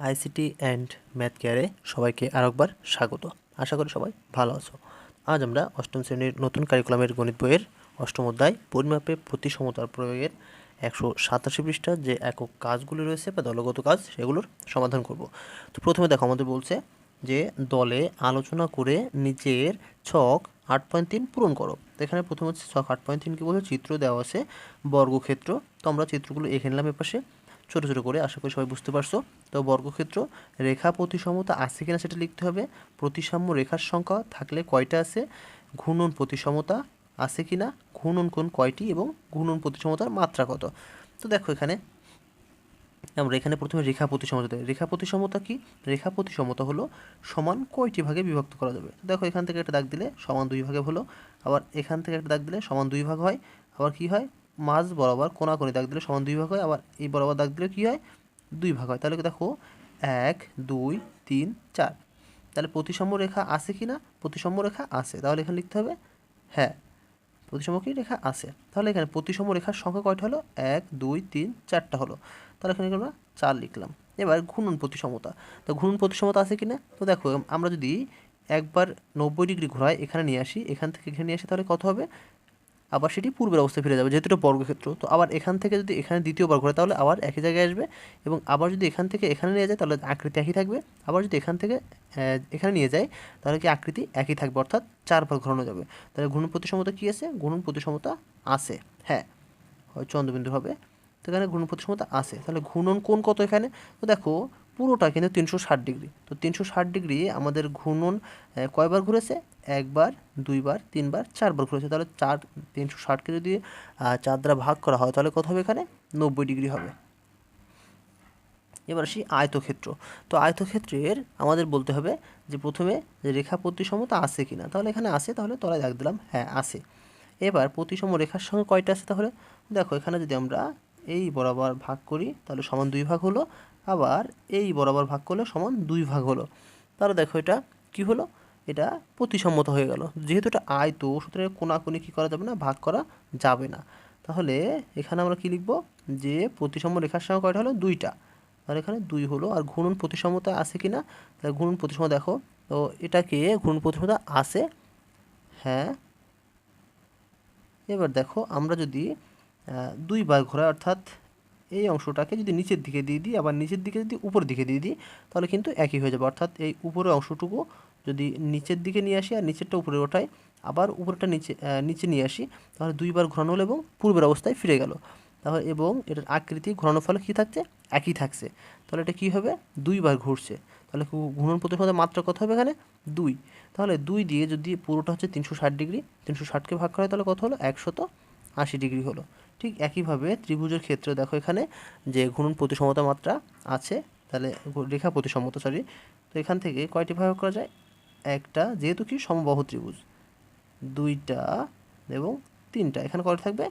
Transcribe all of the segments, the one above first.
ICT and math কেয়ারে সবাইকে আরেকবার স্বাগত। আশা করি সবাই ভালো আছো। আজ আমরা অষ্টম শ্রেণির নতুন কারিকুলামের গণিত বইয়ের অষ্টম অধ্যায় পরিমাপে প্রতিসমতার প্রয়োগের একশো সাতাশি পৃষ্ঠার যে একক কাজগুলি রয়েছে বা দলগত কাজ সেগুলোর সমাধান করব। তো প্রথমে দেখো, আমাদের বলছে যে দলে আলোচনা করে নিচের ছক আট পয়েন্ট তিন পূরণ করো। এখানে প্রথম হচ্ছে ছক আট পয়েন্ট তিন কি বলছে? চিত্র দেওয়া আছে বর্গক্ষেত্র। তো আমরা চিত্রগুলো এঁকে নিলাম এপাশে। ছোটো ছোটো করে, আশা করি সবাই বুঝতে পারছ। তো বর্গক্ষেত্র, রেখা প্রতিসমতা আছে কিনা সেটা লিখতে হবে। প্রতিসাম্য রেখার সংখ্যা থাকলে কয়টা আছে? ঘূর্ণন প্রতিসমতা আছে কিনা? ঘূর্ণন কোন কয়টি এবং ঘূর্ণন প্রতিসমতার মাত্রা কত? তো দেখো এখানে, আমরা এখানে প্রথমে রেখা প্রতিসমতা দেয় রেখা প্রতিসমতা কি? রেখা প্রতিসমতা হলো সমান কয়টি ভাগে বিভক্ত করা যাবে। দেখো এখান থেকে একটা দাগ দিলে সমান দুই ভাগে হলো। আবার এখান থেকে একটা দাগ দিলে সমান দুই ভাগ হয়। আবার কি হয়? মাঝ বরাবর কোনাকুনি দাগ দিলে সমান দুই ভাগ হয়, আবার এই বরাবর দাগ দিলে কী হয়? দুই ভাগ হয়। তাহলে দেখো, এক, দুই, তিন, চার। তাহলে প্রতিসম রেখা আছে কি না? প্রতিসম রেখা আছে। তাহলে এখানে লিখতে হবে হ্যাঁ প্রতিসম কি? রেখা আছে। তাহলে এখানে প্রতিসম রেখার সংখ্যা কয়টা হলো? এক, দুই, তিন, চারটা হলো। তাহলে এখানে আমরা চার লিখলাম। এবার ঘূর্ণন প্রতিসমতা। তো ঘূর্ণন প্রতিসমতা আছে কি না? তো দেখো, আমরা যদি একবার নব্বই ডিগ্রি ঘোরায় এখানে নিয়ে আসি, এখান থেকে এখানে নিয়ে আসি, তাহলে কত হবে? আবার সেটি পূর্বের অবস্থায় ফিরে যাবে, যেহেতু এটা বর্গক্ষেত্র। তো আবার এখান থেকে যদি এখানে দ্বিতীয়বার ঘোরে তাহলে আবার একই জায়গায় আসবে এবং আবার যদি এখান থেকে এখানে নিয়ে যায়, তাহলে আকৃতি একই থাকবে। আবার যদি এখান থেকে এখানে নিয়ে যায়, তাহলে কি আকৃতি একই থাকবে, অর্থাৎ চারবার ঘোরানো যাবে। তাহলে ঘূর্ণন প্রতিসমতা কী আছে? ঘূর্ণন প্রতিসমতা আছে। হ্যাঁ হয় চন্দ্রবিন্দু হবে তো এখানে ঘূর্ণন প্রতিসমতা আছে। তাহলে ঘূর্ণন কোন কত এখানে? তো দেখো পুরোটা কিন্তু তিনশো ষাট ডিগ্রি। তো তিনশো ষাট ডিগ্রি আমাদের ঘূর্ণন কয়বার ঘুরেছে? একবার, দুইবার, তিনবার, চারবার ঘুরেছে। তাহলে চার, তিনশো ষাটকে যদি চার দ্বারা ভাগ করা হয়, তাহলে কত হবে এখানে? নব্বই ডিগ্রি হবে। এবার আসি আয়তক্ষেত্র। তো আয়তক্ষেত্রের আমাদের বলতে হবে যে প্রথমে রেখা প্রতিসমতা আছে কিনা। তাহলে এখানে আছে, তাহলে তলায় দাগ দিলাম। হ্যাঁ আছে। এবার প্রতিসম রেখার সঙ্গে কয়টা আছে তাহলে? দেখো, এখানে যদি আমরা এই বরাবর ভাগ করি, তাহলে সমান দুই ভাগ হলো আবার এই বরাবর ভাগ করলে সমান দুই ভাগ হলো। তাহলে দেখো এটা কি হলো? এটা প্রতিসম্মত হয়ে গেল। যেহেতু এটা আয়ত সুতরাং কোনাকুনি কী করা যাবে না, ভাগ করা যাবে না। তাহলে এখানে আমরা কি লিখব? যে প্রতিসম রেখার সঙ্গে কয়টা হলো? দুইটা। তাহলে এখানে দুই হলো। আর ঘূর্ণন প্রতিসমতা আছে কি না তাহলে ঘূর্ণন প্রতিসমতা দেখো। তো এটাকে ঘূর্ণন প্রতিসমতা আছে। হ্যাঁ। এবার দেখো আমরা যদি দুইবার ঘোরা অর্থাৎ এই অংশটাকে যদি নিচের দিকে দিয়ে দিই, আবার নিচের দিকে যদি উপর দিকে দিয়ে দিই, তাহলে কিন্তু একই হয়ে যাবে। অর্থাৎ এই উপরের অংশটুকু যদি নিচের দিকে নিয়ে আসি আর নিচেরটা উপরে ওঠাই, আবার উপরেটা নিচে নিচে নিয়ে আসি, তাহলে দুইবার ঘোরানো হলো এবং পূর্বের অবস্থায় ফিরে গেল। তাহলে এবং এটার আকৃতি ঘোরানোর ফলে কী থাকছে? একই থাকছে। তাহলে এটা কী হবে? দুইবার ঘুরছে। তাহলে ঘূর্ণন প্রতিফলের মাত্রা কত হবে এখানে? দুই। তাহলে দুই দিয়ে যদি পুরোটা হচ্ছে তিনশো ষাট ডিগ্রি, তিনশো ষাটকে ভাগ করা হয় তাহলে কত হলো? একশত আশি ডিগ্রি হলো। ঠিক একইভাবে ত্রিভুজের ক্ষেত্রে দেখো এখানে যে ঘূর্ণন প্রতিসমতা মাত্রা আছে, তাহলে রেখা প্রতিসমতা সরি তো এখান থেকে কয়টি ভাগ করা যায়? একটা যেহেতু কি সমবাহু ত্রিভুজ, দুইটা এবং তিনটা, এখানে কয়টা থাকবে?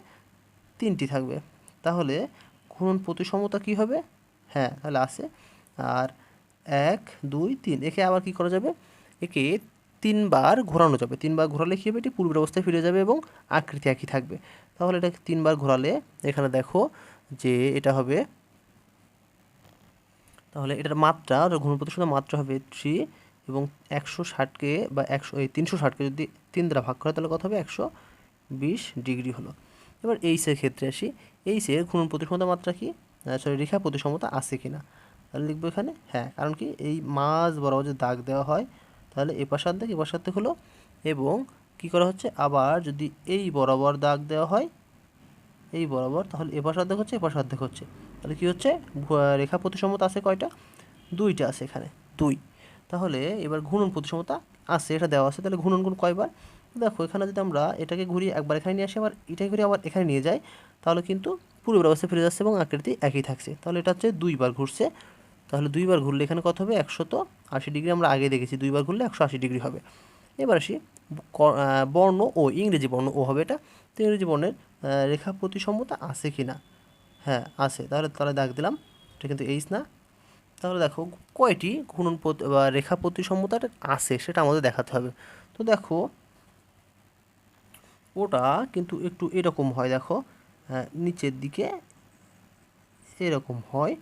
তিনটি থাকবে। তাহলে ঘূর্ণন প্রতিসমতা কি হবে? হ্যাঁ তাহলে আছে। আর এক, দুই, তিন, একে আবার কি করা যাবে? একে তিনবার ঘোরানো যাবে। তিনবার ঘোরালে কী হবে? এটি পূর্বের অবস্থায় ফিরে যাবে এবং আকৃতি একই থাকবে। তাহলে এটাকে তিনবার ঘোরালে এখানে দেখো যে এটা হবে তাহলে এটার মাত্রা ঘূর্ণপথের সাথে মাত্রা হবে থ্রি এবং একশো ষাটকে বা একশো, এই তিনশো ষাটকে যদি তিন দ্বারা ভাগ করে, তাহলে কত হবে? একশো বিশ ডিগ্রি হলো। এবার এইসের ক্ষেত্রে আসি। এইসের ঘূর্ণন প্রতিসমতা মাত্রা কি? সরি রেখা প্রতিসমতা আছে কি না তাহলে লিখব এখানে হ্যাঁ কারণ কি এই মাছ বরাবর যে দাগ দেওয়া হয় তাহলে এপাশ অর্ধেক এপাশ অর্ধেক হলো, এবং কি করা হচ্ছে? আবার যদি এই বরাবর দাগ দেওয়া হয়, এই বরাবর, তাহলে এপাশ অর্ধেক হচ্ছে এপাশ অর্ধেক হচ্ছে। তাহলে কি হচ্ছে? রেখা প্রতিসমতা আছে কয়টা? দুইটা আছে এখানে, দুই। তাহলে এবার ঘূর্ণন প্রতিসমতা আছে, এটা দেওয়া আছে। তাহলে ঘূর্ণন গুণ কয়বার? দেখো, এখানে যদি আমরা এটাকে ঘুরিয়ে একবার এখানে নিয়ে আসি, আবার এটাকে ঘুরিয়ে আবার এখানে নিয়ে যাই, তাহলে কিন্তু পূর্বের অবস্থায় ফিরে যাচ্ছে এবং আকৃতি একই থাকছে। তাহলে এটা হচ্ছে দুইবার ঘুরছে তাহলে দুইবার ঘুরলে এখানে কত হবে? একশত আশি ডিগ্রি আমরা আগে দেখেছি, দুইবার ঘুরলে একশো আশি ডিগ্রি হবে। এবার আসি বর্ণ ও ইংরেজি বর্ণ ও হবে এটা। তো ইংরেজি বর্ণের রেখা প্রতিসম্মতা আছে কি না হ্যাঁ আছে। তাহলে তাহলে দাগ দিলাম, এটা কিন্তু এইস না। তাহলে দেখো, কয়টি ঘূর্ণন বা রেখা প্রতিসম্মতাটা আছে সেটা আমাদের দেখাতে হবে। তো দেখো, ওটা কিন্তু একটু এরকম হয়, দেখো নিচের দিকে এরকম হয়।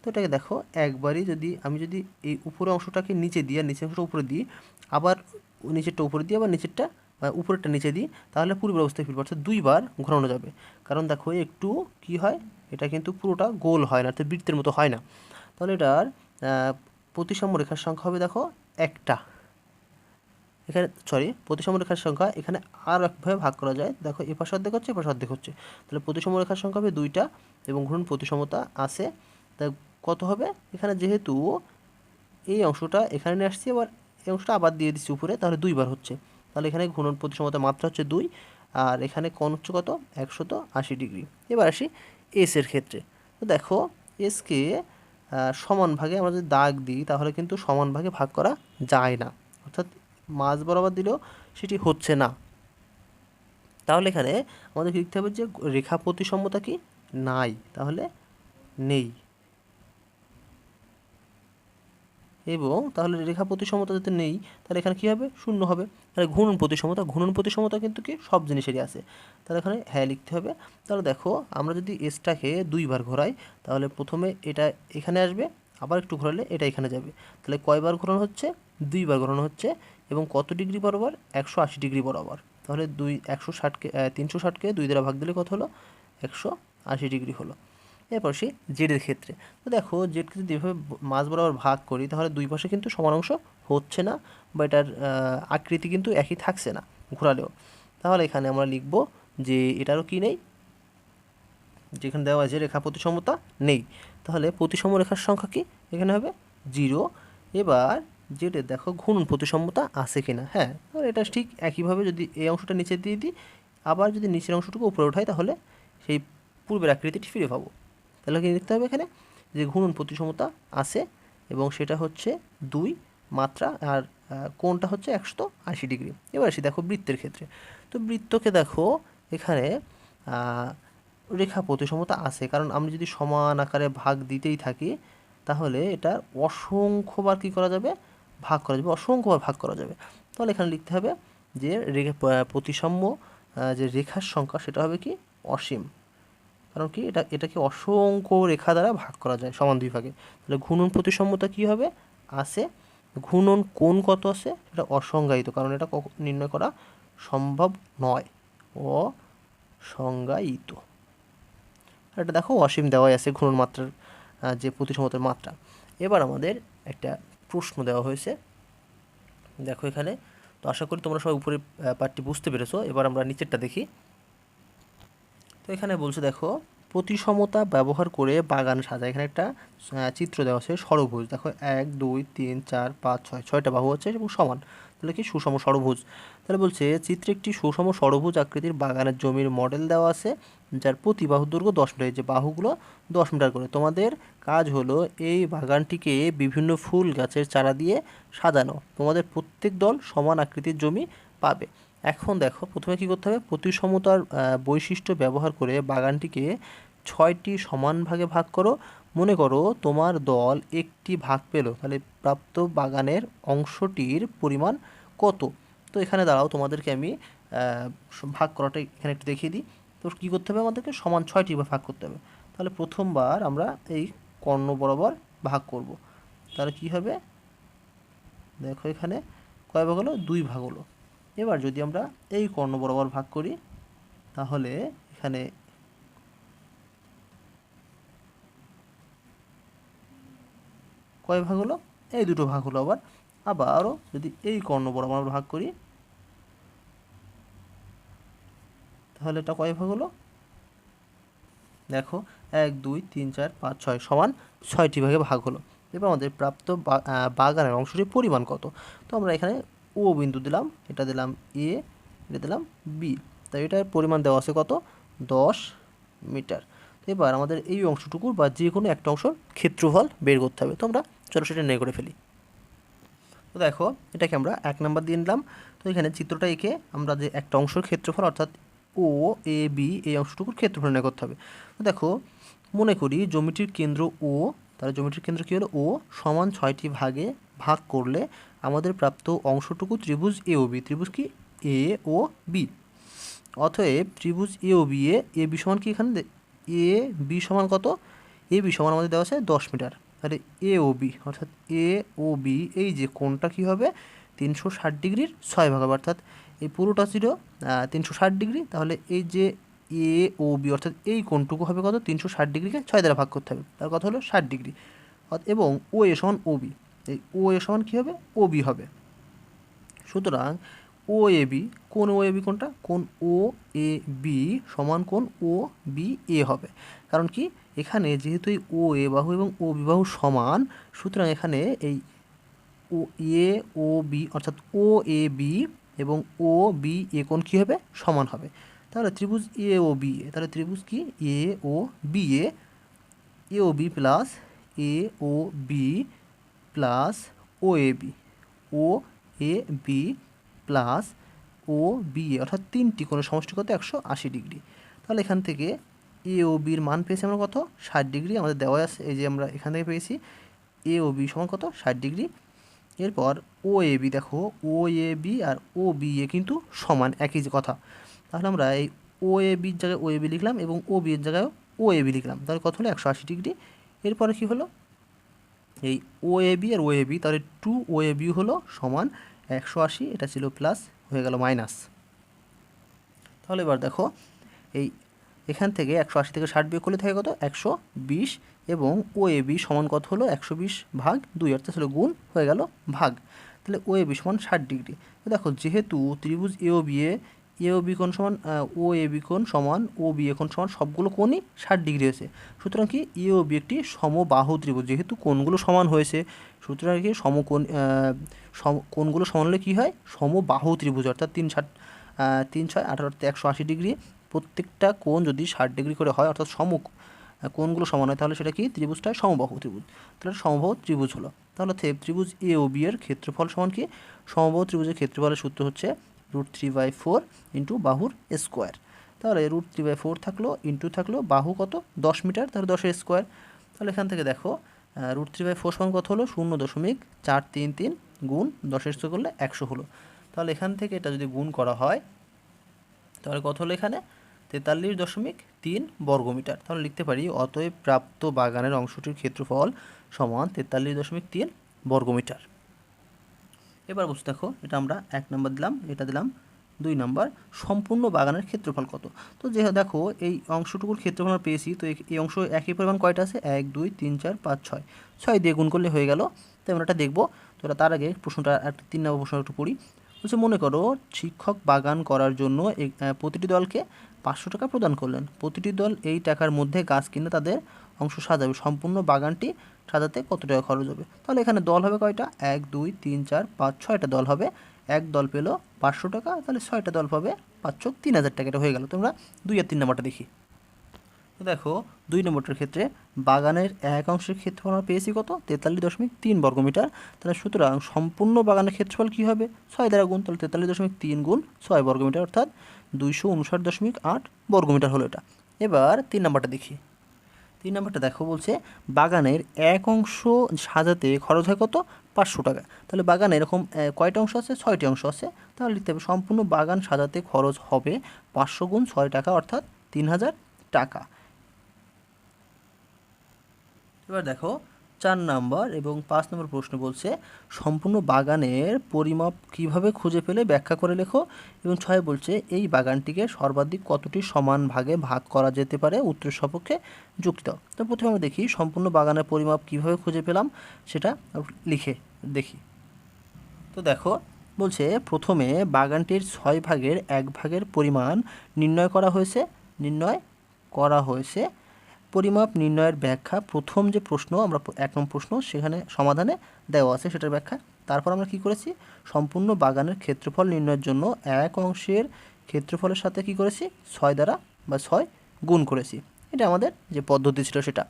তো এটাকে দেখো, একবারই যদি আমি যদি এই উপরের অংশটাকে নিচে দিই আর নিচের অংশটা উপরে দিই, আবার নিচেরটা উপরে দিই, আবার নিচেরটা উপরেরটা নিচে দিই, তাহলে পূর্বের অবস্থায় ফিরবে, অর্থাৎ দুইবার ঘোরানো যাবে। কারণ দেখো, একটু কি হয়, এটা কিন্তু পুরোটা গোল হয় না, অর্থাৎ বৃত্তের মতো হয় না। তাহলে এটার প্রতিসাম্য রেখার সংখ্যা হবে দেখো, একটা। এখানে সরি প্রতিসম রেখার সংখ্যা এখানে আরও একভাবে ভাগ করা যায়। দেখো এ পাশে অর্ধেক হচ্ছে এ পাশে অর্ধেক হচ্ছে। তাহলে প্রতিসম রেখার সংখ্যা হবে দুইটা এবং ঘূর্ণন প্রতিসমতা আছে। তা কত হবে? এখানে যেহেতু এই অংশটা এখানে নিয়ে আসছি আবার এই অংশটা আবার দিয়ে দিচ্ছি উপরে, তাহলে দুইবার হচ্ছে। তাহলে এখানে ঘূর্ণন প্রতিসমতার মাত্রা হচ্ছে দুই, আর এখানে কোণ হচ্ছে কত? একশত আশি ডিগ্রি। এবার আসি এসের ক্ষেত্রে। তো দেখো এসকে সমান ভাগে আমরা যদি দাগ দিই, তাহলে কিন্তু সমান ভাগে ভাগ করা যায় না। অর্থাৎ মাঝ বরাবর দিলেও সেটি হচ্ছে না। তাহলে এখানে আমাদের লিখতে হবে যে রেখা প্রতিসম্যতা কি? নাই। তাহলে নেই। এবং তাহলে রেখা প্রতিসমতা যদি নেই, তাহলে এখানে কী হবে? শূন্য হবে। তাহলে ঘূর্ণন প্রতিসমতা ঘূর্ণন প্রতিসমতা কিন্তু কি? সব জিনিসেরই আছে। তাহলে এখানে হ্যাঁ লিখতে হবে। তাহলে দেখো, আমরা যদি এসটাকে দুইবার ঘোরাই, তাহলে প্রথমে এটা এখানে আসবে, আবার একটু ঘোরালে এটা এখানে যাবে। তাহলে কয়বার ঘোরানো হচ্ছে? দুইবার ঘোরানো হচ্ছে এবং কত ডিগ্রি বরাবর? একশো আশি ডিগ্রি বরাবর। তাহলে দুই, একশো ষাটকে তিনশো ষাটকে দুই দ্বারা ভাগ দিলে কত হলো? একশো আশি ডিগ্রি হলো। এরপর সেই জেডের ক্ষেত্রে। তো দেখো জেডকে যদি এভাবে মাঝ বরাবর ভাগ করি, তাহলে দুই পাশে কিন্তু সমান অংশ হচ্ছে না, বা এটার আকৃতি কিন্তু একই থাকছে না ঘোরালেও। তাহলে এখানে আমরা লিখব যে এটারও কি নেই? যেখানে দেওয়া আছে রেখা প্রতিসমতা নেই। তাহলে প্রতিসম রেখার সংখ্যা কি? এখানে হবে জিরো। এবার যেটা দেখো ঘূর্ণন প্রতিসমতা আছে কিনা। হ্যাঁ তাহলে এটা ঠিক একইভাবে যদি এই অংশটা নিচে দিয়ে দিই, আবার যদি নিচের অংশটুকু উপরে ওঠাই, তাহলে সেই পূর্বের আকৃতিটি ফিরে পাবো। তাহলে কি দেখতে হবে এখানে? যে ঘূর্ণন প্রতিসমতা আছে এবং সেটা হচ্ছে দুই মাত্রা আর কোনটা হচ্ছে একশো আশি ডিগ্রি। এবার আসি দেখো বৃত্তের ক্ষেত্রে। তো বৃত্তকে দেখো এখানে রেখা প্রতিসমতা আছে। কারণ আমি যদি সমান আকারে ভাগ দিতেই থাকি, তাহলে এটা অসংখ্যবার কী করা যাবে? ভাগ করা যাবে। অসংখ্যবার ভাগ করা যাবে। তাহলে এখানে লিখতে হবে যে রেখা প্রতিসাম্য যে রেখার সংখ্যা, সেটা হবে কি? অসীম। কারণ কি? এটা, এটাকে অসংখ্য রেখা দ্বারা ভাগ করা যায় সমান দুই ভাগে। তাহলে ঘূর্ণন প্রতিসাম্যতা কী হবে? আছে। ঘূর্ণন কোন কত আছে? এটা অসংজ্ঞায়িত, কারণ এটা নির্ণয় করা সম্ভব নয়। অসংজ্ঞায়িত। এটা দেখো, অসীম দেওয়াই আছে ঘূর্ণন মাত্রার যে প্রতিসমতার মাত্রা। এবার আমাদের একটা প্রশ্ন দেওয়া হয়েছে। দেখো এখানে। তো আশা করি তোমরা সবাই উপরে পার্টটি বুঝতে পেরেছ। এবার আমরা নিচেরটা দেখি। তো এখানে বলছে, দেখো, প্রতিসমতা ব্যবহার করে বাগান সাজা। এখানে একটা চিত্র দেওয়া আছে, সরভুজ। দেখো, এক, দুই, তিন, চার, পাঁচ, ছয়, ছয়টা বাহু আছে এবং সমান। তাহলে কি? সুষম সরভুজ। তাহলে বলছে, চিত্রে একটি সুষম সরভুজ আকৃতির বাগানের জমির মডেল দেওয়া আছে, যার প্রতি বাহু দৈর্ঘ্য দশ মিটার। যে বাহুগুলো দশ মিটার করে। তোমাদের কাজ হলো, এই বাগানটিকে বিভিন্ন ফুল গাছের চারা দিয়ে সাজানো। তোমাদের প্রত্যেক দল সমান আকৃতির জমি পাবে। এখন দেখো, প্রথমে কী করতে হবে? প্রতিসমতার বৈশিষ্ট্য ব্যবহার করে বাগানটিকে ছয়টি সমান ভাগে ভাগ করো। মনে করো তোমার দল একটি ভাগ পেল, তাহলে প্রাপ্ত বাগানের অংশটির পরিমাণ কত? তো এখানে দাঁড়াও, তোমাদেরকে আমি ভাগ করাটা এখানে একটু দেখিয়ে দিই। তো কী করতে হবে আমাদেরকে? সমান ছয়টি ভাগ করতে হবে। তাহলে প্রথমবার আমরা এই কর্ণ বরাবর ভাগ করব। তাহলে কি হবে? দেখো এখানে কয় ভাগ হলো? দুই ভাগ হলো। এবার যদি আমরা এই কর্ণ বরাবর ভাগ করি, তাহলে এখানে কয় ভাগ হলো? এই দুটো ভাগ হলো আবার। আবারও যদি এই কর্ণ বরাবর ভাগ করি, তাহলে এটা কয় ভাগ হলো? দেখো, এক, দুই, তিন, চার, পাঁচ, ছয় সমান ছয়টি ভাগে ভাগ হলো। এবার আমাদের প্রাপ্ত বাগানের অংশটির পরিমাণ কত? তো আমরা এখানে ও বিন্দু দিলাম, এটা দিলাম এ, এটা দিলাম বি। তাই এটার পরিমাণ দেওয়া আছে কত? দশ মিটার। এবার আমাদের এই অংশটুকুর বা যে কোনো একটা অংশর ক্ষেত্রফল বের করতে হবে। তো আমরা চলো সেটা নিয়ে করে ফেলি। তো দেখো, এটাকে আমরা এক নাম্বার দিয়ে নিলাম। তো এখানে চিত্রটা এঁকে আমরা যে একটা অংশের ক্ষেত্রফল, অর্থাৎ ও, এ, বি, এই অংশটুকুর ক্ষেত্রফল নিয়ে করতে হবে। তো দেখো, মনে করি জমিটির কেন্দ্র ও, তাহলে জমিটির কেন্দ্র কী হলো? ও সমান ছয়টি ভাগে ভাগ করলে আমাদের প্রাপ্ত অংশটুকু ত্রিভুজ এ ও বি ত্রিভুজ কি? এ ও বি অতএব ত্রিভুজ এ O B A A B সমান কি এখানে? এ বি সমান কত? এ বি সমান আমাদের দেওয়া আছে দশ মিটার। তাহলে এ ও বি অর্থাৎ এ ও বি এই যে কোনটা কী হবে? তিনশো ষাট ডিগ্রির ছয় ভাগ হবে। অর্থাৎ এই পুরোটা ছিল তিনশো ষাট ডিগ্রি। তাহলে এই যে এ ও বি অর্থাৎ এই কোণটুকু হবে কত? তিনশো ষাট ডিগ্রিকে ছয় দ্বারা ভাগ করতে হবে। তার কথা হলো ষাট ডিগ্রি। এবং ও এ সমান ও বি এই ও এ সমান কী হবে? ও বি হবে। সুতরাং ও এ বি, কোন ও এ বি কোনটা? কোন ও এ বি সমান কোন ও বি এ হবে। কারণ কি? এখানে যেহেতু এই ও এ বাহু এবং ও বি বাহু সমান, সুতরাং এখানে এই ও এ, ও বি অর্থাৎ ও এ বি এবং ও বি এ কোন কী হবে? সমান হবে। তাহলে ত্রিভুজ এ ও বি এ, তাহলে ত্রিভুজ কি? A O B A O B plus A O B plus O A B O A B plus O B অর্থাৎ তিনটি কোনো সমষ্টি কত? একশো আশি ডিগ্রি। তাহলে এখান থেকে এ ও বির মান পেয়েছি আমরা কত? ষাট ডিগ্রি। আমাদের দেওয়া আছে, এই যে আমরা এখান থেকে পেয়েছি এ ও বি সমান কত? ষাট ডিগ্রি। এরপর ও এ বি দেখো ও A B R O B এ কিন্তু সমান, একই যে কথা। তাহলে আমরা এই ও এ বির জায়গায় ও এ বি লিখলাম এবং ও বি এর জায়গায় ও এ বি লিখলাম। তাহলে কত হলো? একশো আশি ডিগ্রি। এরপরে কী হলো? এই ও এ বি আর ও এ তাহলে টু ও এ বি হলো সমান একশো আশি, এটা ছিল প্লাস হয়ে গেল মাইনাস তাহলে এবার দেখো, এই এখান থেকে একশো আশি থেকে ষাট বিয়োগ করলে থাকে কত? একশো বিশ এবং ও এ বি সমান কত হলো? একশো বিশ ভাগ দুই, অর্থাৎ হলো গুণ হয়ে গেল ভাগ। তাহলে ও এ সমান ষাট ডিগ্রি। দেখো, যেহেতু ত্রিভুজ এ O B A O B কোণ সমান ও এ বি কোণ সমান, ও বি এ সমান, সবগুলো কোণই ষাট ডিগ্রি হয়েছে সুতরাং কি এ ও বি একটি সমবাহু ত্রিভুজ, যেহেতু কোণগুলো সমান হয়েছে, সুতরাং কি সমকোণ কোণগুলো সমান হলে কী হয়? সমবাহু ত্রিভুজ, অর্থাৎ তিন ষাট তিন ছয়, আঠারো একশো আশি ডিগ্রি, প্রত্যেকটা কোণ যদি ষাট ডিগ্রি করে হয়, অর্থাৎ সম কোণগুলো সমান হয়, তাহলে সেটা কি? ত্রিভুজটা সমবাহু ত্রিভুজ। তাহলে সমবাহু ত্রিভুজ হলো। তাহলে ত্রিভুজ এ ও বি এর ক্ষেত্রফল সমান কি? সমবাহু ত্রিভুজের ক্ষেত্রফলের সূত্র হচ্ছে root three by four into বাহুর স্কোয়ার তাহলে রুট থ্রি বাই ফোর থাকল ইন্টু থাকল, বাহু কত? দশ মিটার, তাহলে দশের স্কোয়ার তাহলে এখান থেকে দেখো রুট থ্রি বাই ফোর সমান কত হলো? শূন্য দশমিক চার তিন তিন গুণ দশের স্কোয়ার করলে একশো হলো। তাহলে এখান থেকে এটা যদি গুণ করা হয়, তাহলে কত হলো এখানে? তেতাল্লিশ দশমিক তিন বর্গমিটার। তাহলে লিখতে পারি, অতএব প্রাপ্ত বাগানের অংশটির ক্ষেত্রফল সমান তেতাল্লিশ দশমিক তিন বর্গমিটার। এবার বুঝতে দেখো, এটা আমরা এক নম্বর দিলাম, এটা দিলাম দুই নম্বর। সম্পূর্ণ বাগানের ক্ষেত্রফল কত? তো যে দেখো, এই অংশটুকুর ক্ষেত্রফল আমরা পেয়েছি, তো এই অংশ একই পরিমাণ কয়টা আছে? এক, দুই, তিন, চার, পাঁচ, ছয়। ছয় দিয়ে গুণ করলে হয়ে গেল তো আমরা এটা দেখব। তো এটা তার আগে প্রশ্নটা একটা তিন নম্বর প্রশ্ন একটু পড়ি। বলছে, মনে করো শিক্ষক বাগান করার জন্য প্রতিটি দলকে পাঁচশো টাকা প্রদান করলেন। প্রতিটি দল এই টাকার মধ্যে গাছ কিনে তাদের অংশ সাজাবে। সম্পূর্ণ বাগানটি সাজাতে কত টাকা খরচ হবে? তাহলে এখানে দল হবে কয়টা? এক, দুই, তিন, চার, পাঁচ, ছয়টা দল হবে। এক দল পেল পাঁচশো টাকা, তাহলে ছয়টা দল পাবে পাঁচশো তিন হাজার টাকা। এটা হয়ে গেল। তোমরা দুই আর তিন নম্বরটা দেখি। দেখো, দুই নম্বরটার ক্ষেত্রে বাগানের এক অংশের ক্ষেত্রফল আমরা পেয়েছি কত? তেতাল্লিশ দশমিক তিন বর্গমিটার। তাহলে সুতরাং সম্পূর্ণ বাগানের ক্ষেত্রফল কী হবে? ছয় দ্বারা গুণ, তাহলে তেতাল্লিশ দশমিক তিন গুণ ছয় বর্গমিটার, অর্থাৎ দুইশো উনষাট দশমিক আট বর্গমিটার হলো এটা। এবার তিন নম্বরটা দেখি। তিন নম্বরটা দেখো, বলছে বাগানের এক অংশ সাজাতে খরচ হয় কত? পাঁচশো টাকা। তাহলে বাগানে এরকম কয়টা অংশ আছে? ছয়টি অংশ আছে। তাহলে লিখতে হবে, সম্পূর্ণ বাগান সাজাতে খরচ হবে পাঁচশো গুণ ছয় টাকা, অর্থাৎ তিন হাজার টাকা। এবার দেখো চার নাম্বার এবং পাঁচ নম্বর প্রশ্ন বলছে, সম্পূর্ণ বাগানের পরিমাপ কীভাবে খুঁজে পেলে ব্যাখ্যা করে লেখো? এবং ছয় বলছে, এই বাগানটিকে সর্বাধিক কতটি সমান ভাগে ভাগ করা যেতে পারে? উত্তর সপক্ষে যুক্তি তো প্রথমে আমরা দেখি, সম্পূর্ণ বাগানের পরিমাপ কীভাবে খুঁজে পেলাম? সেটা লিখে দেখি। তো দেখো, বলছে, প্রথমে বাগানটির ছয় ভাগের এক ভাগের পরিমাণ নির্ণয় করা হয়েছে। নির্ণয় করা হয়েছে পরিমাপ নির্ণয়ের ব্যাখ্যা প্রথম যে প্রশ্ন, আমরা এক নম্বর প্রশ্ন, সেখানে সমাধানে দেওয়া আছে সেটার ব্যাখ্যা। তারপর আমরা কি করেছি? সম্পূর্ণ বাগানের ক্ষেত্রফল নির্ণয়ের জন্য এক অংশের ক্ষেত্রফলের সাথে কি করেছি? ছয় দ্বারা বা ছয় গুণ করেছি। এটা আমাদের যে পদ্ধতি ছিল সেটা।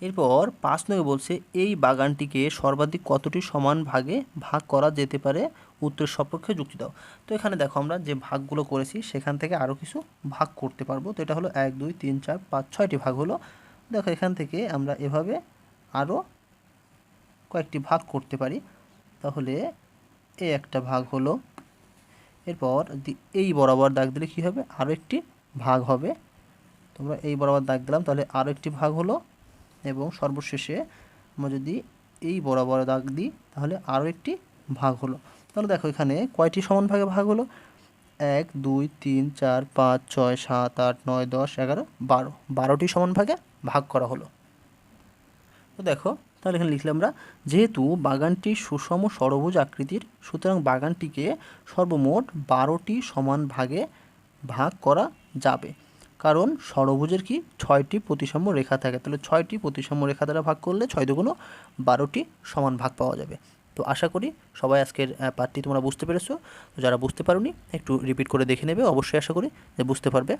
এরপর পাঁচ নয় বলছে, এই বাগানটিকে সর্বাধিক কতটি সমান ভাগে ভাগ করা যেতে পারে? উত্তর সপক্ষে যুক্তি দাও। তো এখানে দেখো আমরা যে ভাগগুলো করেছি, সেখান থেকে আরও কিছু ভাগ করতে পারব। তো এটা হলো এক, দুই, তিন, চার, পাঁচ, ছয়টি ভাগ হলো। দেখো এখান থেকে আমরা এভাবে আরও কয়েকটি ভাগ করতে পারি। তাহলে এই একটা ভাগ হলো। এরপর এই বরাবর দাগ দিলে কী হবে? আরও একটি ভাগ হবে। তোমরা এই বরাবর দাগ দিলাম, তাহলে আরও একটি ভাগ হলো। এবং সর্বশেষে আমরা যদি এই বরাবর দাগ দিই, তাহলে আরও একটি ভাগ হলো। তাহলে দেখো এখানে কয়টি সমান ভাগে ভাগ হলো? এক, দুই, তিন, চার, পাঁচ, ছয়, সাত, আট, নয়, দশ, এগারো, বারো। বারোটি সমান ভাগে ভাগ করা হলো। তো দেখো, তাহলে এখানে লিখলাম আমরা, যেহেতু বাগানটি সুষম সরভুজ আকৃতির, সুতরাং বাগানটিকে সর্বমোট বারোটি সমান ভাগে ভাগ করা যাবে। কারণ সরভুজের কি? ছয়টি প্রতিসাম্য রেখা থাকে। তাহলে ছয়টি প্রতিসাম্য রেখা দ্বারা ভাগ করলে ছয় দুগুণ বারোটি সমান ভাগ পাওয়া যাবে। তো আশা করি সবাই আজকের পাঠটি তোমরা বুঝতে পেরেছ। তো যারা বুঝতে পারোনি, একটু রিপিট করে দেখে নেবে। অবশ্যই আশা করি যে বুঝতে পারবে।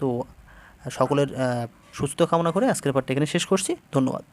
তো সকলের সুস্থ কামনা করে আজকের পার্টি এখানে শেষ করছি। ধন্যবাদ।